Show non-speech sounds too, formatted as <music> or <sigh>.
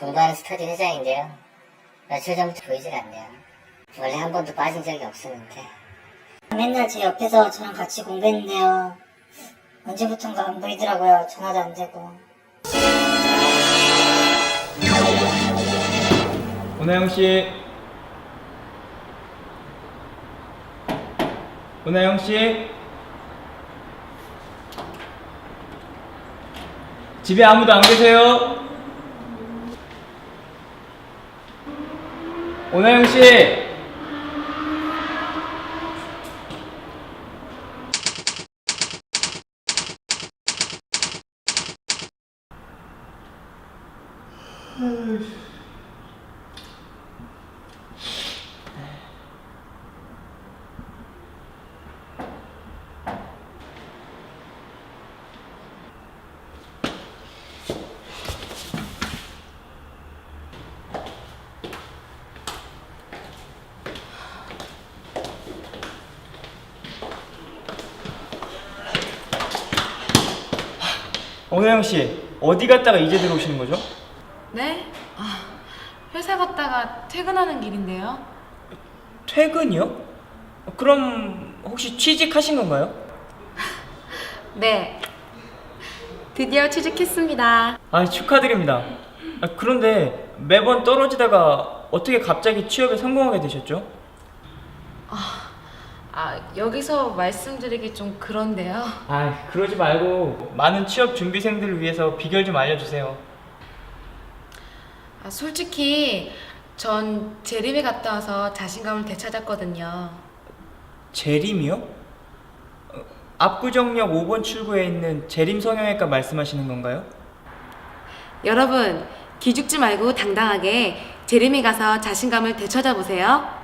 공부하는 스터디 회장인데요. 며칠 전부터 보이질 않네요. 원래 한 번도 빠진 적이 없었는데. 맨날 제 옆에서 저랑 같이 공부했는데요. 언제부턴가 안 보이더라고요. 전화도 안 되고. 오나영 씨. 오나영 씨. 집에 아무도 안 계세요? 오나영 씨. 오나영 씨, 어디 갔다가 이제 들어오시는 거죠? 네? 아, 회사 갔다가 퇴근하는 길인데요. 퇴근이요? 그럼 혹시 취직하신 건가요? <laughs> 네. 드디어 취직했습니다. 아 축하드립니다. 아, 그런데 매번 떨어지다가 어떻게 갑자기 취업에 성공하게 되셨죠? 아, 여기서 말씀드리기 좀 그런데요. 아 그러지 말고 많은 취업 준비생들을 위해서 비결 좀 알려주세요. 아, 솔직히 전 재림에 갔다 와서 자신감을 되찾았거든요. 재림이요? 어, 압구정역 5번 출구에 있는 재림 성형외과 말씀하시는 건가요? 여러분, 기죽지 말고 당당하게 재림에 가서 자신감을 되찾아 보세요.